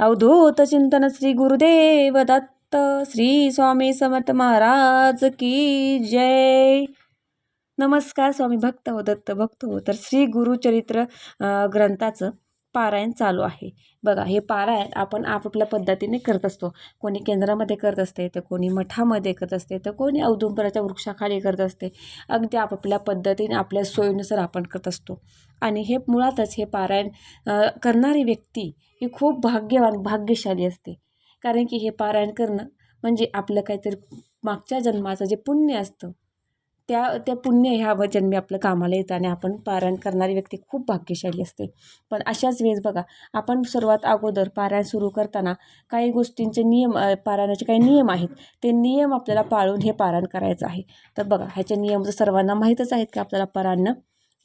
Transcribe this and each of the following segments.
अवधूत चिंतन श्री गुरुदेव दत्त श्री स्वामी समर्थ महाराज की जय. नमस्कार स्वामी भक्त हो दत्त भक्त हो तर श्री गुरुचरित्र ग्रंथाचं पारायण चालू आहे. बघा हे पारायण आपण आपापल्या पद्धतीने करत असतो. कोणी केंद्रामध्ये करत असते तर कोणी मठामध्ये करत असते तर कोणी औदुंबराच्या वृक्षाखाली करत असते. अगदी आपापल्या पद्धतीने आपल्या सोयीनुसार आपण करत असतो. आणि हे मुळातच हे पारायण करणारी व्यक्ती ही खूप भाग्यवान भाग्यशाली असते. कारण की हे पारायण करणं म्हणजे आपलं काहीतरी मागच्या जन्माचं जे पुण्य असतं त्या त्या पुण्य ह्या व जन्मी आपलं कामाला येतं आणि आपण पारायण करणारी व्यक्ती खूप भाग्यशाली असते. पण अशाच वेळेस बघा आपण सर्वात अगोदर पारायण सुरू करताना काही गोष्टींचे नियम पारायणाचे काही नियम आहेत. ते नियम आपल्याला पाळून हे पारायण करायचं आहे. तर बघा ह्याचे नियम तर सर्वांना माहीतच आहेत की आपल्याला पारायण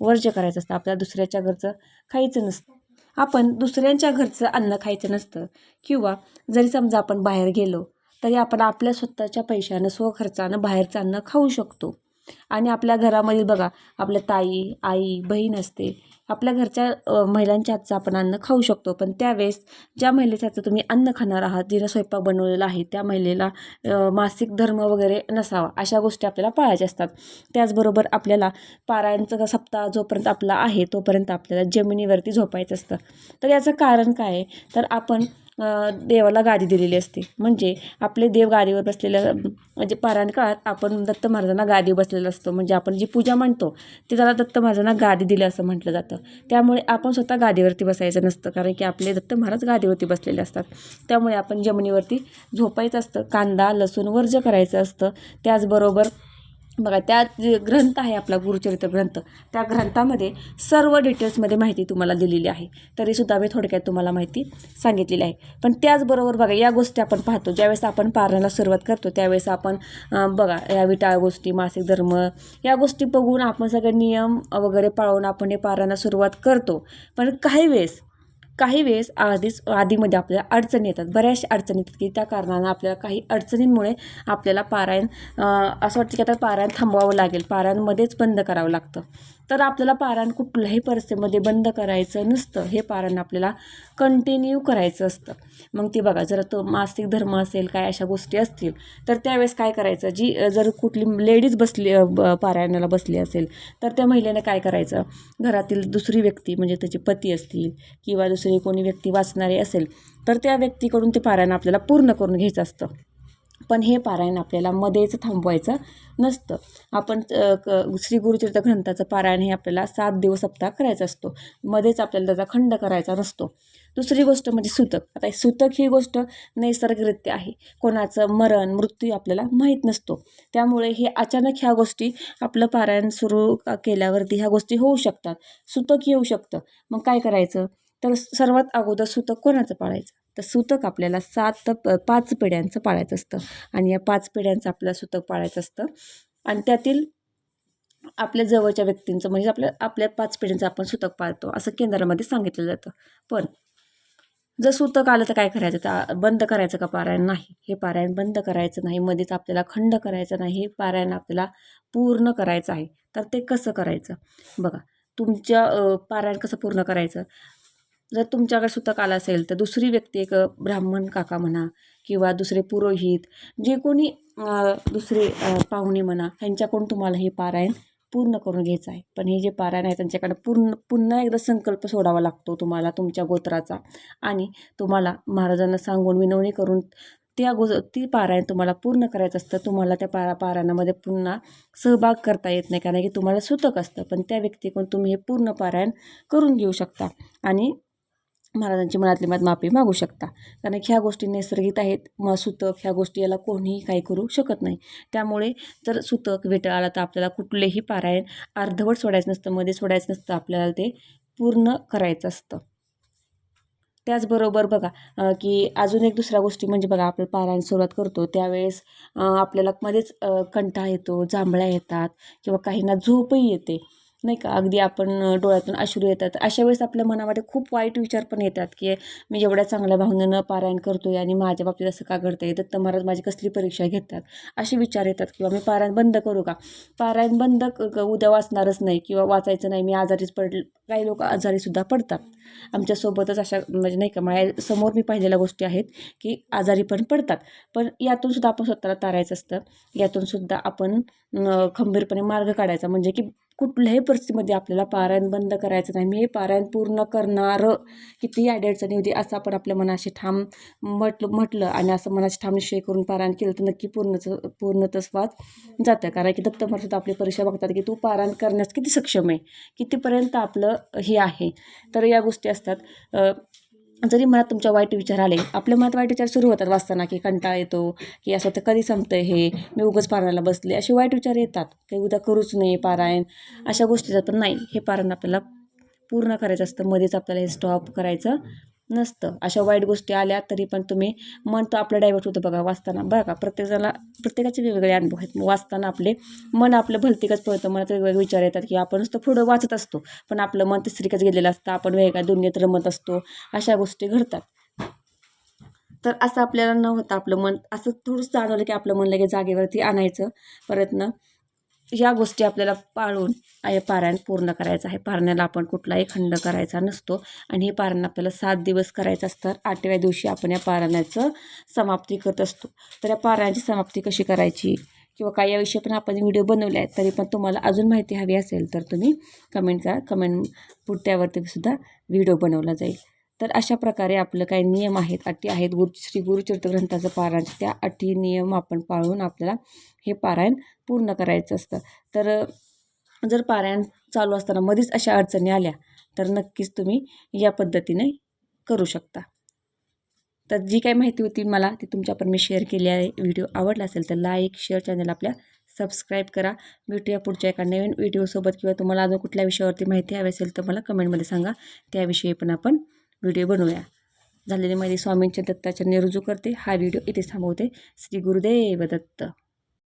वर्ज्य करायचं असतं. आपल्याला दुसऱ्याच्या घरचं खायचं नसतं. आपण दुसऱ्यांच्या घरचं अन्न खायचं नसतं. किंवा जरी समजा आपण बाहेर गेलो तरी आपण आपल्या स्वतःच्या पैशानं स्वखर्चानं बाहेरचं अन्न खाऊ शकतो. आणि आपल्या घरामधील बघा आपल्या ताई आई बहीण असते. आपल्या घरच्या महिलांच्या हातचं आपण अन्न खाऊ शकतो. पण त्यावेळेस ज्या महिलेच्या हातचं तुम्ही अन्न खाणार आहात जिनं स्वयंपाक बनवलेला आहे त्या महिलेला मासिक धर्म वगैरे नसावा अशा गोष्टी आपल्याला पाळायच्या असतात. त्याचबरोबर आपल्याला पारायणचा सप्ताह जोपर्यंत आपला आहे तोपर्यंत आपल्याला जमिनीवरती झोपायचं असतं. तर याचं कारण काय आहे? तर आपण देवाला गादी दिलेली असते. म्हणजे आपले देव गादीवर बसलेलं म्हणजे पारायण काळात आपण दत्त महाराजांना गादी बसलेलं असतो. म्हणजे आपण जी पूजा म्हणतो ते त्याला दत्त महाराजांना गादी दिली असं म्हटलं जातं. त्यामुळे आपण स्वतः गादीवरती बसायचं नसतं. कारण की आपले दत्त महाराज गादीवरती बसलेले असतात. त्यामुळे आपण जमिनीवरती झोपायचं असतं. कांदा लसूण वर्ज करायचं असतं. त्याचबरोबर बघा त्या जे ग्रंथ आहे आपला गुरुचरित्र ग्रंथ त्या ग्रंथामध्ये सर्व डिटेल्समध्ये माहिती तुम्हाला दिलेली आहे. तरीसुद्धा मी थोडक्यात तुम्हाला माहिती सांगितलेली आहे. पण त्याचबरोबर बघा या गोष्टी आपण पाहतो. ज्यावेळेस आपण पारण्याला सुरुवात करतो त्यावेळेस आपण बघा या विटाळ गोष्टी मासिक धर्म या गोष्टी बघून आपण सगळे नियम वगैरे पाळून आपण हे पारायणाला सुरुवात करतो. पण काही वेळेस काही वेळेस आधीच आधीमध्ये आपल्याला अडचणी येतात. बऱ्याचशा अडचणी येतात की त्या कारणानं आपल्याला काही अडचणींमुळे आपल्याला पारायण असं वाटतं की आता पारायण थांबवावं लागेल. पारायणमध्येच बंद करावं लागतं. तर आपल्याला पारायण कुठल्याही परिस्थितीमध्ये बंद करायचं नसतं. हे पारायण आपल्याला कंटिन्यू करायचं असतं. मग ती बघा जर तो मासिक धर्म असेल काय अशा गोष्टी असतील तर त्यावेळेस काय करायचं? जी जर कुठली लेडीज बसली पारायणाला बसली असेल तर त्या महिलेने काय करायचं? घरातील दुसरी व्यक्ती म्हणजे त्याचे पती असतील किंवा दुसरी कोणी व्यक्ती वाचणारी असेल तर त्या व्यक्तीकडून ते पारायण आपल्याला पूर्ण करून घ्यायचं असतं. पण हे पारायण आपल्याला मध्येच थांबवायचं नसतं. आपण क- श्री गुरुचरित्र ग्रंथाचं पारायण हे आपल्याला सात दिवस सप्ताह करायचा असतो. मध्येच आपल्याला त्याचा खंड करायचा नसतो. दुसरी गोष्ट म्हणजे सुतक. आता हे सुतक ही गोष्ट नैसर्गिकरित्या आहे. कोणाचं मरण मृत्यू आपल्याला माहीत नसतो. त्यामुळे हे अचानक ह्या गोष्टी आपलं पारायण सुरू केल्यावरती ह्या गोष्टी होऊ शकतात. सुतक येऊ शकतं. मग काय करायचं? तर सर्वात अगोदर सुतक कोणाचं पाळायचं? तर सुतक आपल्याला सात प पाच पिढ्यांचं पाळायचं असतं. आणि या पाच पिढ्यांचं आपल्याला सुतक पाळायचं असतं. आणि त्यातील आपल्या जवळच्या व्यक्तींचं म्हणजे आपल्या आपल्या पाच पिढ्यांचं आपण सुतक पाळतो असं केंद्रामध्ये सांगितलं जातं. पण जर सुतक आलं तर काय करायचं? तर बंद करायचं का पारायण? नाही. हे पारायण बंद करायचं नाही. मध्येच आपल्याला खंड करायचं नाही. हे पारायण आपल्याला पूर्ण करायचं आहे. तर ते कसं करायचं? बघा तुमच्या पारायण कसं पूर्ण करायचं? जर तुमच्याकडे सुतक आला असेल तर दुसरी व्यक्ती एक ब्राह्मण काका म्हणा किंवा दुसरे पुरोहित जे कोणी दुसरे पाहुणे म्हणा ह्यांच्याकडून तुम्हाला हे पारायण पूर्ण करून घ्यायचं आहे. पण हे जे पारायण आहे त्यांच्याकडे पूर्ण पुन्हा एकदा संकल्प सोडावा लागतो तुम्हाला तुमच्या गोत्राचा. आणि तुम्हाला महाराजांना सांगून विनवणी करून त्या गो ती पारायण तुम्हाला पूर्ण करायचं असतं तुम्हाला त्या पारा पारायणामध्ये पुन्हा सहभाग करता येत नाही कारण की तुम्हाला सुतक असतं. पण त्या व्यक्तीकडून तुम्ही हे पूर्ण पारायण करून घेऊ शकता. आणि महाराजांची मनातली मनात माफी मागू शकता. कारण की ह्या गोष्टी नैसर्गिक आहेत. मग सुतक ह्या गोष्टी याला कोणीही काही करू शकत नाही. त्यामुळे जर सुतक वेटाळ आला तर आपल्याला कुठलेही पारायण अर्धवट सोडायचं नसतं. मध्ये सोडायचं नसतं. आपल्याला ते पूर्ण करायचं असतं. त्याचबरोबर बघा की अजून एक दुसऱ्या गोष्टी म्हणजे बघा आपण पारायण सुरुवात करतो. त्यावेळेस आपल्याला मध्येच कंटा कंटाळा येतो जांभळ्या येतात किंवा काहींना झोपही येते. नाही का? अगदी आपण डोळ्यातून अश्रू येतात. अशा वेळेस आपल्या मनामध्ये खूप वाईट विचार पण येतात की मी एवढ्या चांगल्या भावनेनं पारायण करतो आहे आणि माझ्या बाबतीत असं का घडतंय? दत्त महाराज माझी कसली परीक्षा घेतात? असे विचार येतात. किंवा मी पारायण बंद करू का? पारायण बंद क- उद्या वाचणारच नाही किंवा वाचायचं नाही. मी आजारीच पड काही लोक आजारीसुद्धा पडतात. आमच्यासोबतच अशा म्हणजे नाही का माझ्यासमोर मी पाहिलेल्या गोष्टी आहेत की आजारी पण पडतात. पण यातून सुद्धा आपण स्वतःला तारायचं असतं. यातून सुद्धा आपण खंबीरपणे मार्ग काढायचा. म्हणजे की कुठल्याही परिस्थितीमध्ये आपल्याला पारायण बंद करायचं नाही. मी हे पारायण पूर्ण करणारं कितीही अडचणी होती असं आपण आपल्या मनाशी ठाम म्हटलं म्हटलं आणि असं मनाशी ठाम निश्चय करून पारायण केलं तर नक्की पूर्णच पूर्णत्वास जातं. कारण की दत्त आपली परीक्षा बघतात की तू पारायण करण्यास किती सक्षम आहे कितीपर्यंत आपलं हे आहे. तर या गोष्टी असतात. जरी मनात तुमच्या वाईट विचार आले आपल्या मनात वाईट विचार सुरू होतात वाचताना की कंटाळा येतो की असं तर कधी संपतं हे मी उगाच पारायला बसले असे वाईट विचार येतात. काही उद्या करूच नाही पारायण अशा गोष्टी जातात. पण नाही हे पारायण आपल्याला पूर्ण करायचं असतं. मध्येच आपल्याला हे स्टॉप करायचं. नसतं. अशा वाईट गोष्टी आल्या तरी पण तुम्ही मन आपलं डायव्हर्ट होतं बघा वाचताना. बघा का? प्रत्येकाला प्रत्येकाचे वेगवेगळे अनुभव आहेत. वाचताना आपले मन आपलं भलतिकच पळतं. मनात वेगवेगळे विचार येतात की आपण नुसतं पुढं वाचत असतो पण आपलं मन तिसरीकच गेलेलं असतं. आपण वेगळ्या दुनियेत रमत असतो. अशा गोष्टी घडतात. तर असं आपल्याला न होता आपलं मन असं थोडंसं जाणवलं की आपलं मन लगेच जागेवरती आणायचं परत ना ह्या गोष्टी आपल्याला पाळून पारायण पूर्ण करायचं आहे. पारण्याला आपण कुठलाही खंड करायचा नसतो आणि हे पारायण आपल्याला सात दिवस करायचं असतं. आठव्या दिवशी आपण या पारायणाचं समाप्ती करत असतो. तर या पारायणाची समाप्ती कशी करायची? किंवा काय याविषयी पण आपण व्हिडिओ बनवले आहेत तरी पण तुम्हाला अजून माहिती हवी असेल तर तुम्ही कमेंट करा कमेंट पुढत्यावरती सुद्धा व्हिडिओ बनवला जाईल. तर अशा प्रकारे आपलं काही नियम आहेत अटी आहेत. गुरु श्री गुरुचरित्र ग्रंथाचं पारायण. त्या अटी नियम आपण पाळून आपल्याला हे पारायण पूर्ण करायचं असतं. तर जर पारायण चालू असताना मध्येच अशा अडचणी आल्या तर नक्कीच तुम्ही या पद्धतीने करू शकता. तर जी काही माहिती होती मला ती तुमच्यापर्यंत मी शेअर केली आहे. व्हिडिओ आवडला असेल तर लाईक शेअर चॅनल आपल्या सबस्क्राईब करा. भेटूया पुढच्या एका नवीन व्हिडिओसोबत किंवा तुम्हाला अजून कुठल्या विषयावरती माहिती हवी असेल तर मला कमेंटमध्ये सांगा. त्याविषयी पण आपण व्हिडिओ बनवूया. झालेली माहिती स्वामींच्या दत्ताच्या रुजू करते. हा व्हिडिओ इथे थांबवते. श्री गुरुदेव दत्त.